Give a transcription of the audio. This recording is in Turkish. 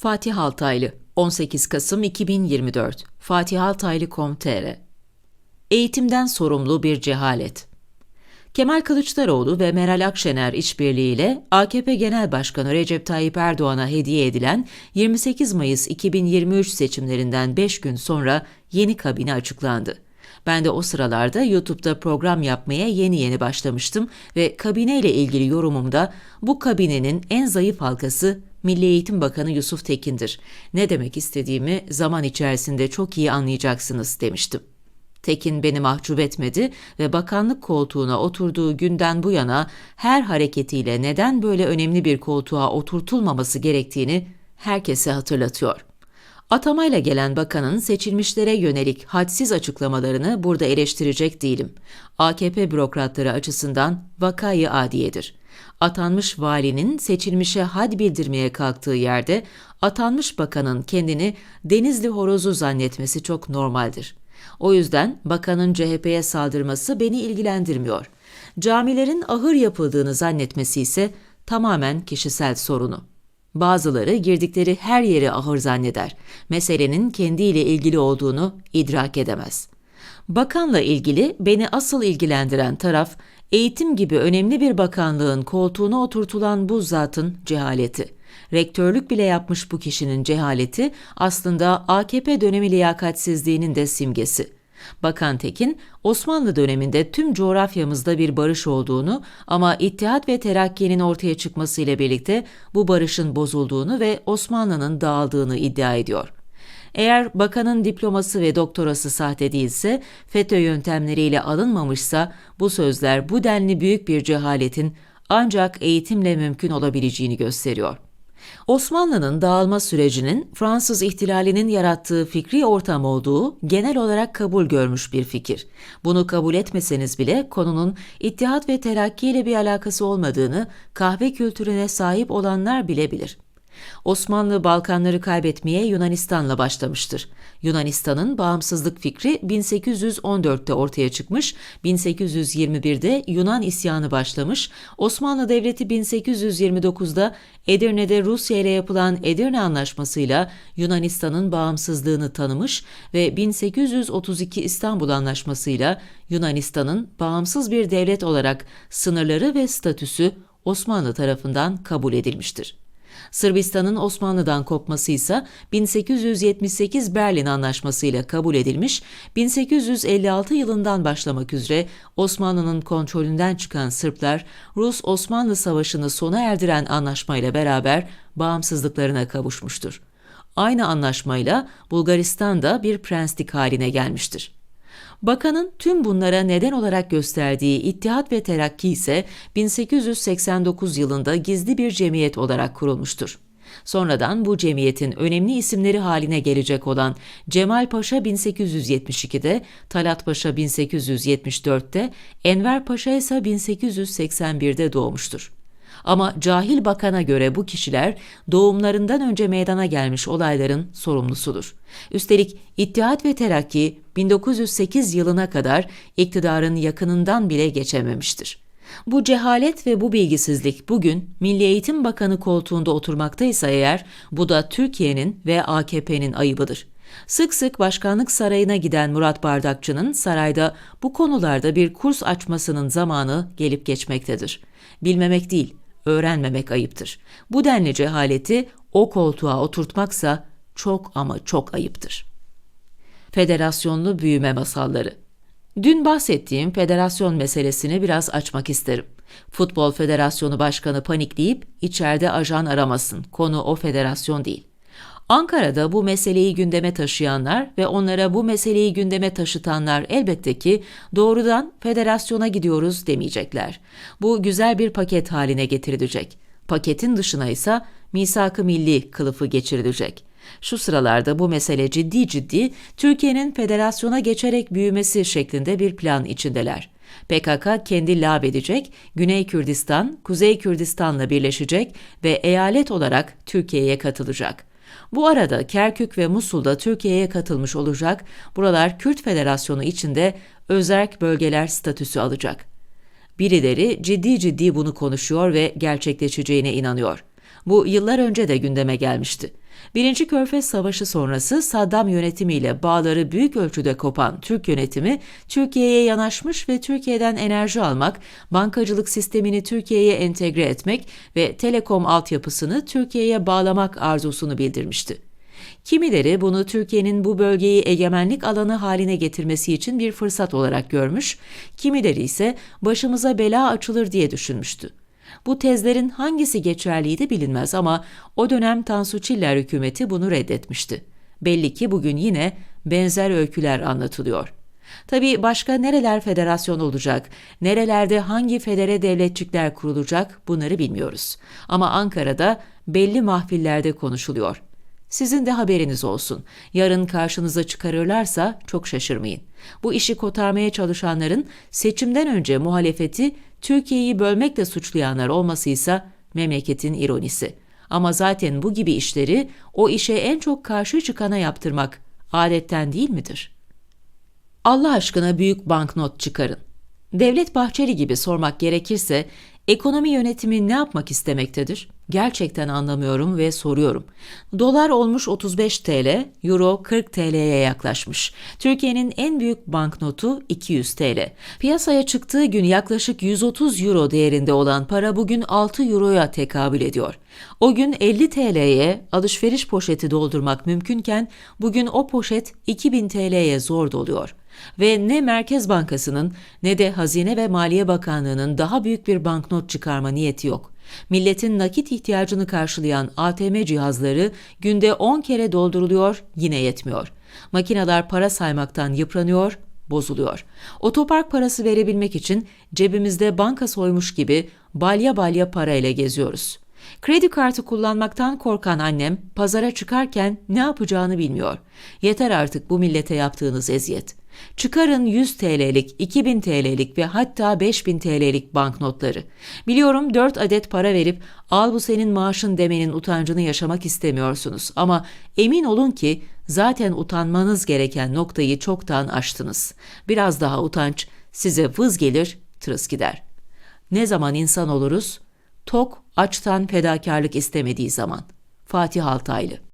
Fatih Altaylı 18 Kasım 2024 fatihaltaylı.com.tr Eğitimden sorumlu bir cehalet. Kemal Kılıçdaroğlu ve Meral Akşener işbirliğiyle AKP Genel Başkanı Recep Tayyip Erdoğan'a hediye edilen 28 Mayıs 2023 seçimlerinden 5 gün sonra yeni kabine açıklandı. Ben de o sıralarda YouTube'da program yapmaya yeni yeni başlamıştım ve kabine ile ilgili yorumumda bu kabinenin en zayıf halkası Milli Eğitim Bakanı Yusuf Tekin'dir. Ne demek istediğimi zaman içerisinde çok iyi anlayacaksınız demiştim. Tekin beni mahcup etmedi ve bakanlık koltuğuna oturduğu günden bu yana her hareketiyle neden böyle önemli bir koltuğa oturtulmaması gerektiğini herkese hatırlatıyor. Atamayla gelen bakanın seçilmişlere yönelik hadsiz açıklamalarını burada eleştirecek değilim. AKP bürokratları açısından vakayı adiyedir. Atanmış valinin seçilmişe had bildirmeye kalktığı yerde atanmış bakanın kendini denizli horozu zannetmesi çok normaldir. O yüzden bakanın CHP'ye saldırması beni ilgilendirmiyor. Camilerin ahır yapıldığını zannetmesi ise tamamen kişisel sorunu. Bazıları girdikleri her yeri ahır zanneder. Meselenin kendiyle ilgili olduğunu idrak edemez. Bakanla ilgili beni asıl ilgilendiren taraf eğitim gibi önemli bir bakanlığın koltuğuna oturtulan bu zatın cehaleti. Rektörlük bile yapmış bu kişinin cehaleti aslında AKP dönemi liyakatsizliğinin de simgesi. Bakan Tekin, Osmanlı döneminde tüm coğrafyamızda bir barış olduğunu ama İttihat ve Terakki'nin ortaya çıkmasıyla birlikte bu barışın bozulduğunu ve Osmanlı'nın dağıldığını iddia ediyor. Eğer bakanın diploması ve doktorası sahte değilse, FETÖ yöntemleriyle alınmamışsa bu sözler bu denli büyük bir cehaletin ancak eğitimle mümkün olabileceğini gösteriyor. Osmanlı'nın dağılma sürecinin Fransız ihtilalinin yarattığı fikri ortam olduğu genel olarak kabul görmüş bir fikir. Bunu kabul etmeseniz bile konunun İttihat ve Terakki ile bir alakası olmadığını kahve kültürüne sahip olanlar bile bilir. Osmanlı Balkanları kaybetmeye Yunanistan'la başlamıştır. Yunanistan'ın bağımsızlık fikri 1814'te ortaya çıkmış, 1821'de Yunan isyanı başlamış, Osmanlı Devleti 1829'da Edirne'de Rusya ile yapılan Edirne Anlaşması'yla Yunanistan'ın bağımsızlığını tanımış ve 1832 İstanbul Anlaşması'yla Yunanistan'ın bağımsız bir devlet olarak sınırları ve statüsü Osmanlı tarafından kabul edilmiştir. Sırbistan'ın Osmanlı'dan kopması ise 1878 Berlin Anlaşması ile kabul edilmiş, 1856 yılından başlamak üzere Osmanlı'nın kontrolünden çıkan Sırplar, Rus-Osmanlı Savaşı'nı sona erdiren anlaşmayla beraber bağımsızlıklarına kavuşmuştur. Aynı anlaşmayla Bulgaristan da bir prenslik haline gelmiştir. Bakanın tüm bunlara neden olarak gösterdiği İttihat ve Terakki ise 1889 yılında gizli bir cemiyet olarak kurulmuştur. Sonradan bu cemiyetin önemli isimleri haline gelecek olan Cemal Paşa 1872'de, Talat Paşa 1874'te, Enver Paşa ise 1881'de doğmuştur. Ama cahil bakana göre bu kişiler doğumlarından önce meydana gelmiş olayların sorumlusudur. Üstelik İttihat ve Terakki 1908 yılına kadar iktidarın yakınından bile geçememiştir. Bu cehalet ve bu bilgisizlik bugün Milli Eğitim Bakanı koltuğunda oturmaktaysa eğer bu da Türkiye'nin ve AKP'nin ayıbıdır. Sık sık başkanlık sarayına giden Murat Bardakçı'nın sarayda bu konularda bir kurs açmasının zamanı gelip geçmektedir. Bilmemek değil, öğrenmemek ayıptır. Bu denli cehaleti o koltuğa oturtmaksa çok ama çok ayıptır. Federasyonlu büyüme masalları Dün bahsettiğim federasyon meselesini biraz açmak isterim. Futbol Federasyonu Başkanı panikleyip içeride ajan aramasın. Konu o federasyon değil. Ankara'da bu meseleyi gündeme taşıyanlar ve onlara bu meseleyi gündeme taşıtanlar elbette ki doğrudan federasyona gidiyoruz demeyecekler. Bu güzel bir paket haline getirilecek. Paketin dışına ise misak-ı milli kılıfı geçirilecek. Şu sıralarda bu mesele ciddi ciddi Türkiye'nin federasyona geçerek büyümesi şeklinde bir plan içindeler. PKK kendi lab edecek, Güney Kürdistan, Kuzey Kürdistan'la birleşecek ve eyalet olarak Türkiye'ye katılacak. Bu arada Kerkük ve Musul'da Türkiye'ye katılmış olacak, buralar Kürt Federasyonu içinde özerk bölgeler statüsü alacak. Birileri ciddi ciddi bunu konuşuyor ve gerçekleşeceğine inanıyor. Bu yıllar önce de gündeme gelmişti. Birinci Körfez Savaşı sonrası Saddam yönetimiyle bağları büyük ölçüde kopan Türk yönetimi Türkiye'ye yanaşmış ve Türkiye'den enerji almak, bankacılık sistemini Türkiye'ye entegre etmek ve telekom altyapısını Türkiye'ye bağlamak arzusunu bildirmişti. Kimileri bunu Türkiye'nin bu bölgeyi egemenlik alanı haline getirmesi için bir fırsat olarak görmüş, kimileri ise başımıza bela açılır diye düşünmüştü. Bu tezlerin hangisi geçerliydi bilinmez ama o dönem Tansu Çiller hükümeti bunu reddetmişti. Belli ki bugün yine benzer öyküler anlatılıyor. Tabii başka nereler federasyon olacak, nerelerde hangi federe devletçikler kurulacak bunları bilmiyoruz. Ama Ankara'da belli mahfillerde konuşuluyor. Sizin de haberiniz olsun. Yarın karşınıza çıkarırlarsa çok şaşırmayın. Bu işi kotarmaya çalışanların seçimden önce muhalefeti Türkiye'yi bölmekle suçlayanlar olmasıysa memleketin ironisi. Ama zaten bu gibi işleri o işe en çok karşı çıkana yaptırmak adetten değil midir? Allah aşkına büyük banknot çıkarın. Devlet Bahçeli gibi sormak gerekirse ekonomi yönetimi ne yapmak istemektedir? Gerçekten anlamıyorum ve soruyorum. Dolar olmuş 35 TL, euro 40 TL'ye yaklaşmış. Türkiye'nin en büyük banknotu 200 TL. Piyasaya çıktığı gün yaklaşık 130 euro değerinde olan para bugün 6 euroya tekabül ediyor. O gün 50 TL'ye alışveriş poşeti doldurmak mümkünken bugün o poşet 2000 TL'ye zor doluyor ve ne Merkez Bankası'nın ne de Hazine ve Maliye Bakanlığı'nın daha büyük bir banknot çıkarma niyeti yok. Milletin nakit ihtiyacını karşılayan ATM cihazları günde 10 kere dolduruluyor, yine yetmiyor. Makineler para saymaktan yıpranıyor, bozuluyor. Otopark parası verebilmek için cebimizde banka soymuş gibi balya balya parayla geziyoruz. Kredi kartı kullanmaktan korkan annem pazara çıkarken ne yapacağını bilmiyor. Yeter artık bu millete yaptığınız eziyet. Çıkarın 100 TL'lik, 2000 TL'lik ve hatta 5000 TL'lik banknotları. Biliyorum 4 adet para verip al bu senin maaşın demenin utancını yaşamak istemiyorsunuz ama emin olun ki zaten utanmanız gereken noktayı çoktan aştınız. Biraz daha utanç size vız gelir, tırıs gider. Ne zaman insan oluruz? Tok, açtan fedakarlık istemediği zaman. Fatih Altaylı